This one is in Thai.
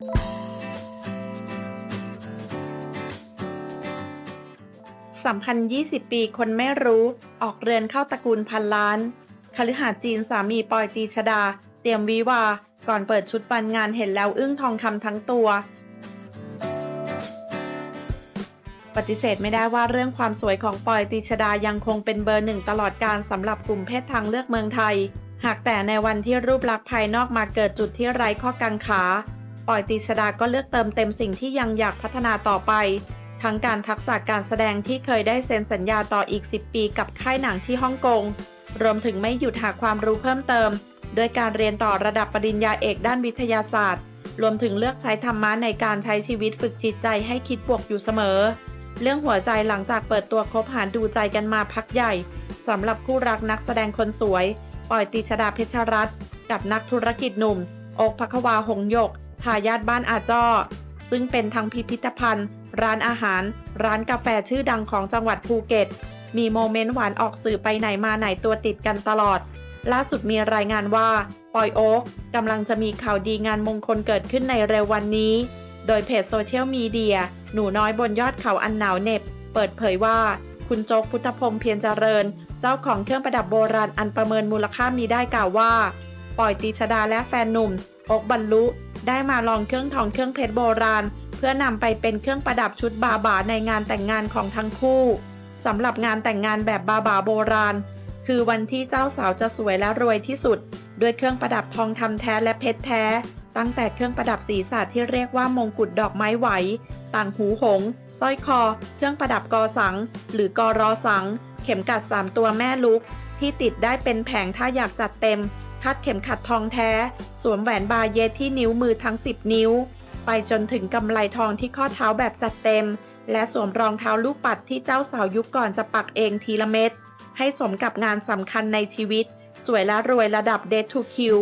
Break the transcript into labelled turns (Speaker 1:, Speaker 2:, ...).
Speaker 1: สัมพันธ์ 20 ปีคนไม่รู้ออกเรือนเข้าตระกูลพันล้านคฤหาสน์จีนสามีปอยตีชดา เตรียมวิวา ก่อนเปิดชุดวันงานเห็นแล้วอึ้งทองคำทั้งตัว ปฏิเสธไม่ได้ว่าเรื่องความสวยของปอยตีชดายังคงเป็นเบอร์หนึ่งตลอดการสำหรับกลุ่มเพศทางเลือกเมืองไทย หากแต่ในวันที่รูปลักษณ์ภายนอกมาเกิดจุดที่ไร้ข้อกังขา ปอยตีชดาก็เลือกเติมเต็มสิ่งที่ยังอยากพัฒนาต่อไป ทั้งการทักษะการแสดงที่เคยได้เซ็นสัญญาต่ออีก 10 ปีกับค่ายหนังที่ฮ่องกง รวมถึงไม่หยุดหาความรู้เพิ่มเติม ด้วยการเรียนต่อระดับปริญญาเอกด้านวิทยาศาสตร์ รวมถึงเลือกใช้ธรรมะในการใช้ชีวิตฝึกจิตใจให้คิดบวกอยู่เสมอ เรื่องหัวใจหลังจากเปิดตัวคบหาดูใจกันมาพักใหญ่สำหรับคู่รักนักแสดงคนสวยปอยติชดาเพชรรัตน์กับนักธุรกิจหนุ่มโอกพักวาหงหยก ทายาทบ้านอาจ้อ ซึ่งเป็นทั้งพิพิธภัณฑ์ ร้านอาหาร ร้านกาแฟชื่อดังของจังหวัดภูเก็ต มีโมเมนต์หวานออกสื่อไปไหนมาไหนตัวติดกันตลอด ล่าสุดมีรายงานว่า ปอยโอ๊กกำลังจะมีข่าวดีงานมงคลเกิดขึ้นในเร็ววันนี้ โดยเพจโซเชียลมีเดีย หนูน้อยบนยอดเขาอันหนาวเหน็บ เปิดเผยว่าคุณโจ๊กพุทธพงษ์เพียรเจริญ เจ้าของเครื่องประดับโบราณอันประเมินมูลค่ามีได้กล่าวว่า ปอยตีชดาและแฟนหนุ่มโอกบรรลุ ได้มาลองเครื่องทองเครื่องเพชรโบราณ เพื่อนำไปเป็นเครื่องประดับชุดบาบาในงานแต่งงานของทั้งคู่สำหรับงานแต่งงานแบบบาบาโบราณ คือวันที่เจ้าสาวจะสวยและรวยที่สุด ด้วยเครื่องประดับทองคำแท้และเพชรแท้ ตั้งแต่เครื่องประดับศีรษะที่เรียกว่ามงกุฎดอกไม้ไหว ต่างหูหงสร้อยคอ เครื่องประดับกอสัง หรือกอรอสัง เข็มกัดสามตัวแม่ลุก ที่ติดได้เป็นแผงถ้าอยากจัดเต็ม คัดเข็มขัดทองแท้ สวมแหวนบาเยตที่นิ้วมือทั้ง 10 นิ้ว ไปจนถึงกำไลทองที่ข้อเท้าแบบจัดเต็ม และสวมรองเท้าลูกปัดที่เจ้าสาวยุคก่อนจะปักเองทีละเม็ดให้สมกับงานสำคัญในชีวิต สวยและรวยระดับเดททูคิว